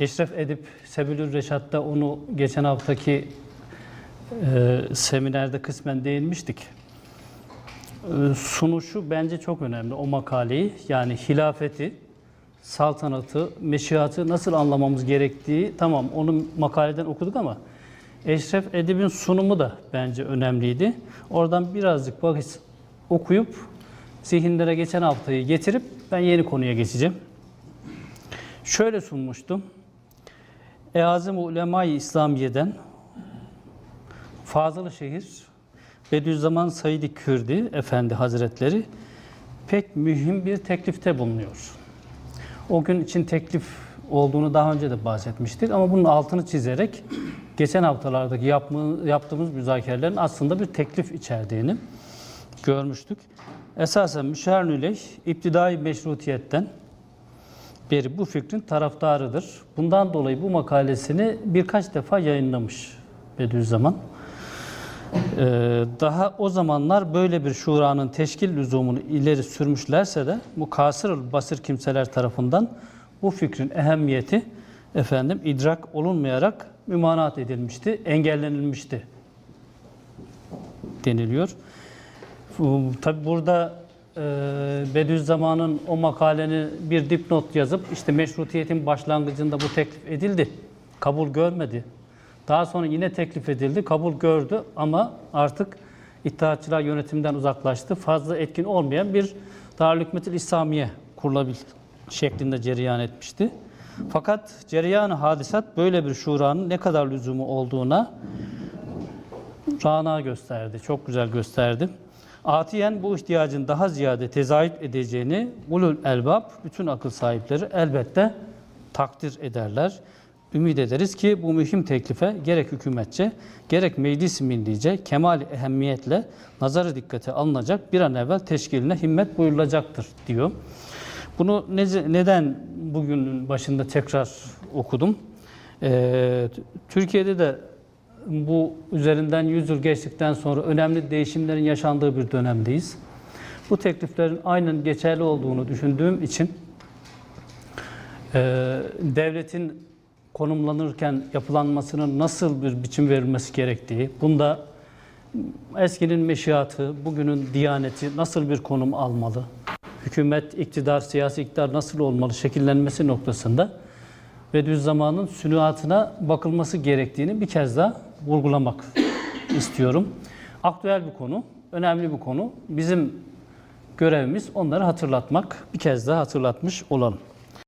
Eşref Edip Sebilür Reşat'ta onu geçen haftaki e, seminerde kısmen değinmiştik. E, sunuşu bence çok önemli o makaleyi. Yani hilafeti, saltanatı, meşiatı nasıl anlamamız gerektiği tamam onu makaleden okuduk ama Eşref Edip'in sunumu da bence önemliydi. Oradan birazcık bahis okuyup zihinlere geçen haftayı getirip ben yeni konuya geçeceğim. Şöyle sunmuştum. Eazım Ulema-i İslamiye'den Fazıl Şehir Bediüzzaman Said-i Kürdi Efendi Hazretleri pek mühim bir teklifte bulunuyor. O gün için teklif olduğunu daha önce de bahsetmiştik ama bunun altını çizerek geçen haftalardaki yapma- yaptığımız müzakerelerin aslında bir teklif içerdiğini görmüştük. Esasen Müşer-Nüleyh iptidai meşrutiyetten beri bu fikrin taraftarıdır. Bundan dolayı bu makalesini birkaç defa yayınlamış Bediüzzaman. Ee, daha o zamanlar böyle bir şuranın teşkil lüzumunu ileri sürmüşlerse de bu kasır basir kimseler tarafından bu fikrin ehemmiyeti efendim idrak olunmayarak mümanat edilmişti, engellenilmişti deniliyor. Tabi burada Bediüzzaman'ın o makaleni bir dipnot yazıp işte meşrutiyetin başlangıcında bu teklif edildi. Kabul görmedi. Daha sonra yine teklif edildi. Kabul gördü ama artık İttihatçılar yönetimden uzaklaştı. Fazla etkin olmayan bir Darülhükmetül İslamiye kurulabil şeklinde cereyan etmişti. Fakat cereyan-ı hadisat böyle bir şuranın ne kadar lüzumu olduğuna rana gösterdi. Çok güzel gösterdi. Atiyen bu ihtiyacın daha ziyade tezahüt edeceğini ulul elbab, bütün akıl sahipleri elbette takdir ederler. Ümit ederiz ki bu mühim teklife gerek hükümetçe, gerek meclis millice kemal ehemmiyetle nazarı dikkate alınacak bir an evvel teşkiline himmet buyurulacaktır diyor. Bunu ne- neden bugünün başında tekrar okudum? Ee, Türkiye'de de bu üzerinden 100 yıl geçtikten sonra önemli değişimlerin yaşandığı bir dönemdeyiz. Bu tekliflerin aynen geçerli olduğunu düşündüğüm için e, devletin konumlanırken yapılanmasının nasıl bir biçim verilmesi gerektiği, bunda eskinin meşiatı, bugünün diyaneti nasıl bir konum almalı, hükümet, iktidar, siyasi iktidar nasıl olmalı şekillenmesi noktasında Bediüzzaman'ın sünüatına bakılması gerektiğini bir kez daha vurgulamak istiyorum. Aktüel bir konu, önemli bir konu. Bizim görevimiz onları hatırlatmak, bir kez daha hatırlatmış olalım.